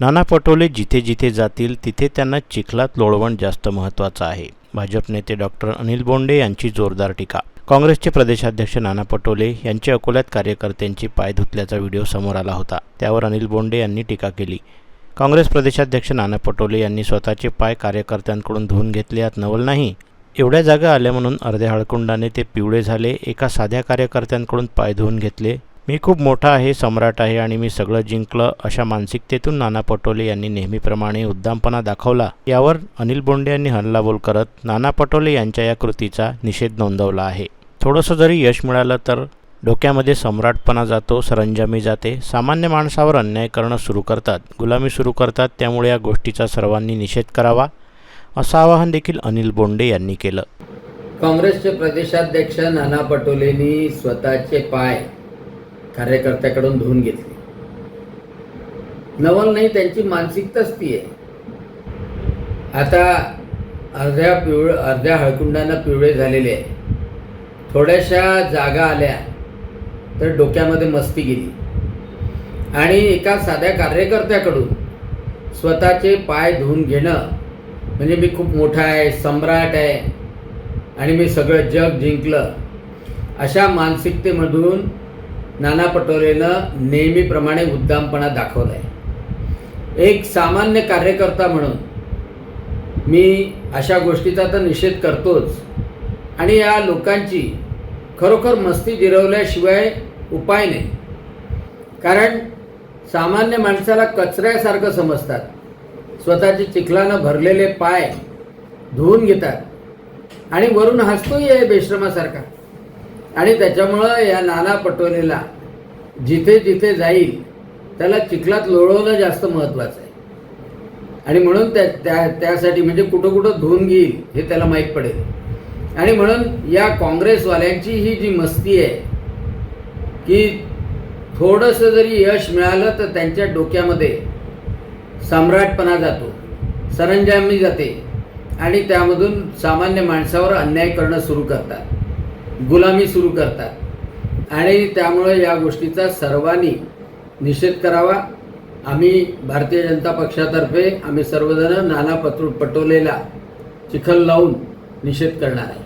नाना पटोले जिथे जिथे जातील तिथे त्यांना चिखलात लोळवण जास्त महत्त्वाचं आहे. भाजप नेते डॉक्टर अनिल बोंडे यांची जोरदार टीका. काँग्रेसचे प्रदेशाध्यक्ष नाना पटोले यांचे अकोल्यात कार्यकर्त्यांची पाय धुतल्याचा व्हिडिओ समोर आला होता. त्यावर अनिल बोंडे यांनी टीका केली. काँग्रेस प्रदेशाध्यक्ष नाना पटोले यांनी स्वतःचे पाय कार्यकर्त्यांकडून धुवून घेतले यात नवल नाही. एवढ्या जागा आल्या म्हणून अर्ध्या हळकुंडाने ते पिवळे झाले एका साध्या कार्यकर्त्यांकडून पाय धुवून घेतले मी खूप मोठा आहे सम्राट आहे आणि मी सगळं जिंकलं अशा मानसिकतेतून नाना पटोले यांनी नेहमीप्रमाणे उद्दामपणा दाखवला. यावर अनिल बोंडे यांनी हल्लाबोल करत नाना पटोले यांच्या या कृतीचा निषेध नोंदवला आहे. थोडंसं जरी यश मिळालं तर डोक्यामध्ये सम्राटपणा जातो सरंजामी जाते. सामान्य माणसावर अन्याय करणं सुरू करतात. गुलामी सुरू करतात त्यामुळे या गोष्टीचा सर्वांनी निषेध करावा असं आवाहन देखील अनिल बोंडे यांनी केलं. काँग्रेसचे प्रदेशाध्यक्ष नाना पटोलेंनी स्वतःचे पाय कार्यकर्त्याकडून धुवून घेतली. नवल नाही त्यांची मानसिकताच ती आहे. आता अर्ध्या पिवळ अर्ध्या हळकुंडांना पिवळे झालेले आहे. थोड्याशा जागा आल्या तर डोक्यामध्ये मस्ती गेली. आणि एका साध्या कार्यकर्त्याकडून स्वतःचे पाय धुवून घेणं म्हणजे मी खूप मोठा आहे सम्राट आहे आणि मी सगळं जग जिंकलं अशा मानसिकतेमधून नाना पटोलेनं नेहमीप्रमाणे उद्दामपणा दाखवला आहे एक सामान्य कार्यकर्ता म्हणून मी अशा गोष्टीचा तर निषेध करतोच आणि या लोकांची खरोखर मस्ती जिरवल्याशिवाय उपाय नाही. कारण सामान्य माणसाला कचऱ्यासारखं समजतात. स्वतःचे चिखलानं भरलेले पाय धुवून घेतात आणि वरून हसतोही आहे बेश्रमासारखा. आणि त्याच्यामुळं या नाना पटोलेला जिथे जिथे जाईल त्याला चिखलात लोळवणं जास्त महत्त्वाचं आहे. आणि म्हणून त्या त्या त्यासाठी म्हणजे कुठं कुठं धुवून घेईल हे त्याला माहीत पडेल. आणि म्हणून या काँग्रेसवाल्यांची ही जी मस्ती आहे की थोडंसं जरी यश मिळालं तर त्यांच्या डोक्यामध्ये सम्राटपणा जातो सरंजामी जाते. आणि त्यामधून सामान्य माणसावर अन्याय करणं सुरू करतात. गुलामी सुरू करतात. आणि त्यामुळे या गोष्टीचा सर्वांनी निषेध करावा. आम्ही भारतीय जनता पक्षातर्फे आम्ही सर्वजण नाना पत्र पटोलेला चिखल लावून निषेध करणार आहे.